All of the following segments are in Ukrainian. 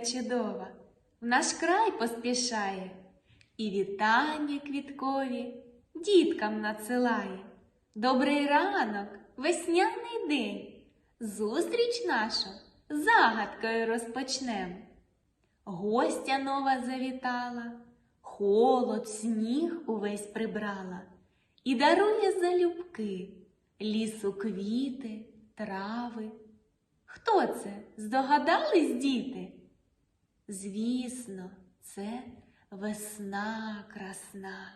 чудова, в наш край поспішає, і вітання квіткові діткам надсилає. Добрий ранок, весняний день. Зустріч нашу загадкою розпочнем. Гостя нова завітала, холод, сніг увесь прибрала і дарує залюбки лісу квіти, трави. Хто це? Здогадались, діти? Звісно, це весна красна.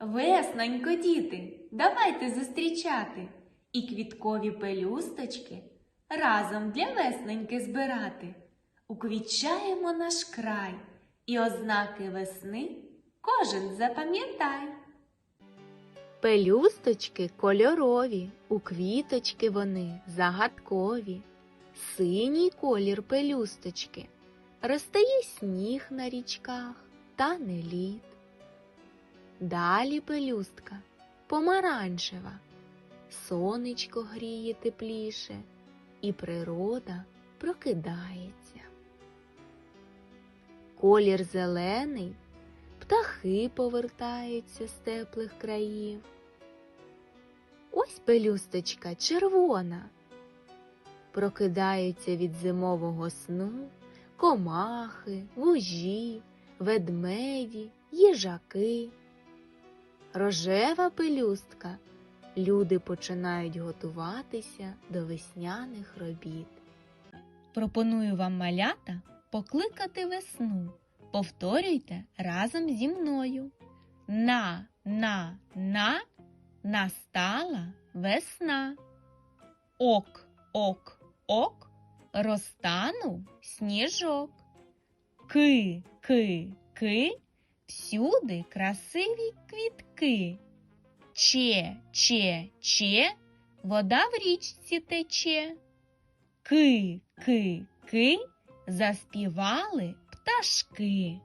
Веснонько, діти, давайте зустрічати і квіткові пелюсточки разом для весноньки збирати. Уквічаємо наш край і ознаки весни кожен запам'ятай. Пелюсточки кольорові, у квіточки вони загадкові. Синій колір пелюсточки, розтає сніг на річках, та не лід. Далі пелюстка помаранчева, сонечко гріє тепліше, і природа прокидається. Колір зелений, птахи повертаються з теплих країв. Ось пелюсточка червона. Прокидаються від зимового сну комахи, вужі, ведмеді, їжаки. Рожева пелюстка. Люди починають готуватися до весняних робіт. Пропоную вам малята покликати весну. Повторюйте разом зі мною. На, на, на, настала весна. Ок, ок, ок, розтанув сніжок. Ки, ки, ки, всюди красиві квітки. Че, че, че, вода в річці тече. Ки, ки, ки, заспівали пташки.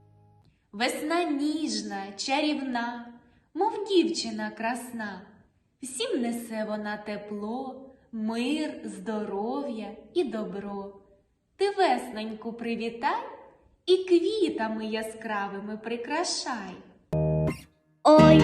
Весна ніжна, чарівна, мов дівчина красна. Всім несе вона тепло, мир, здоров'я і добро. Ти весненьку привітай і квітами яскравими прикрашай. Ой,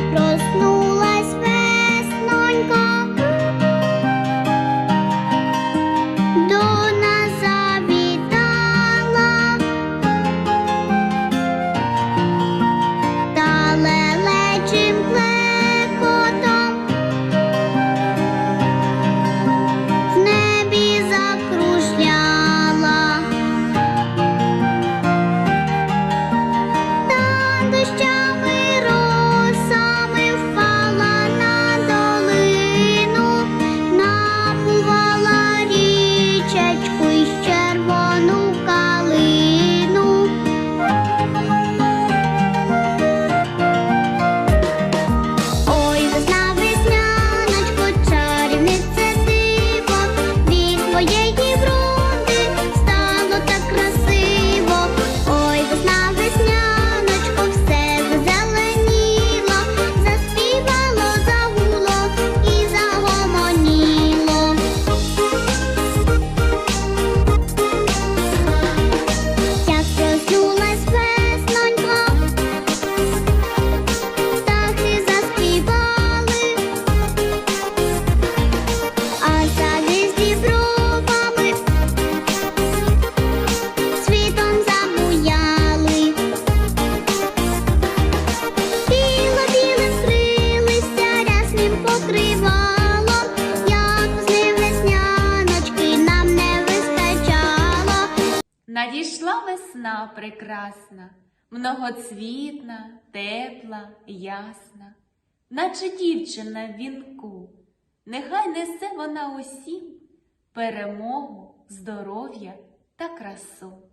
Надійшла весна прекрасна, многоцвітна, тепла, ясна, наче дівчина в вінку. Нехай несе вона усім перемогу, здоров'я та красу.